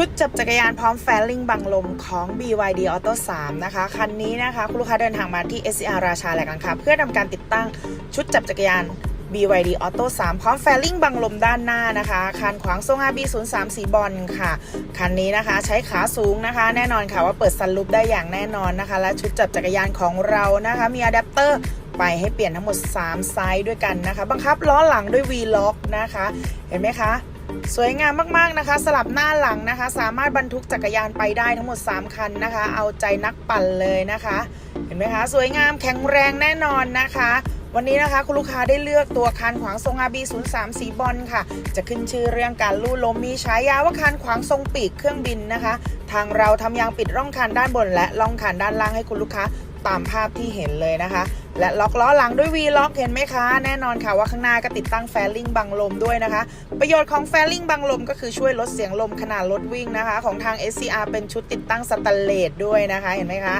ชุดจับจักรยานพร้อมแฟลลิงบังลมของ BYD Auto 3 นะคะ คันนี้นะคะ คุณลูกค้าเดินทางมาที่ SCR ราชาแหลกังคาเพื่อทำการติดตั้งชุดจับจักรยาน BYD Auto 3 พร้อมแฟลลิงบังลมด้านหน้านะคะ คันขวางทรง RB 0 3สีบอลค่ะ คันนี้นะคะใช้ขาสูงนะคะ แน่นอนค่ะว่าเปิดซันลูปได้อย่างแน่นอนนะคะ และชุดจับจักรยานของเรานะคะ มีอะแดปเตอร์ไปให้เปลี่ยนทั้งหมด 3 ไซส์ด้วยกันนะคะ บังคับล้อหลังด้วย V-Lock นะคะ เห็นไหมคะ สวยงามมากๆนะคะ สลับหน้าหลังนะคะ สามารถบรรทุกจักรยานไปได้ทั้งหมด 3 คันนะคะ เอาใจนักปั่นเลยนะคะ เห็นไหมคะ สวยงามแข็งแรงแน่นอนนะคะ วันนี้นะคะคุณลูกค้าได้เลือกตัวคันขวางทรง RB 0 3สีบอลค่ะ จะขึ้นชื่อเรื่องการลู่ลมมีฉายาว่าคันขวางทรงปีกเครื่องบินนะคะ ทางเราทำยางปิดร่องคันด้านบนและร่องคันด้านล่างให้คุณลูกค้าตามภาพที่เห็นเลยนะคะ และล็อกล้อหลังด้วย V ล็อกเห็นไหมคะ แน่นอนค่ะว่าข้างหน้าก็ติดตั้งแฟลิงบังลมด้วยนะคะ ประโยชน์ของแฟลิงบังลมก็คือช่วยลดเสียงลมขณะรถวิ่งนะคะ ของทาง SCR เป็นชุดติดตั้งสแตนเลสด้วยนะคะเห็นไหมคะ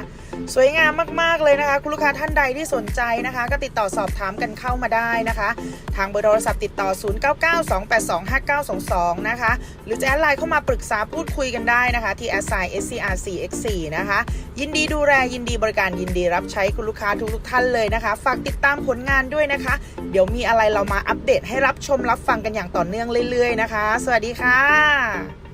สวยงามมากๆเลยนะคะ คุณลูกค้าท่านใดที่สนใจนะคะ ก็ติดต่อสอบถามกันเข้ามาได้นะคะ ทางเบอร์โทรศัพท์ติดต่อ 0992825922 นะคะ หรือจะแอดไลน์เข้ามาปรึกษาพูดคุยกันได้นะคะที่ a s s i SCR 4x4 นะคะ ยินดีดูแลยินดีบริการยินดีรับใช้คุณลูกค้าทุกๆท่านเลยนะคะ ฝากติดตามผลงานด้วยนะคะ เดี๋ยวมีอะไรเรามาอัปเดตให้รับชมรับฟังกันอย่างต่อเนื่องเรื่อยๆนะคะ สวัสดีค่ะ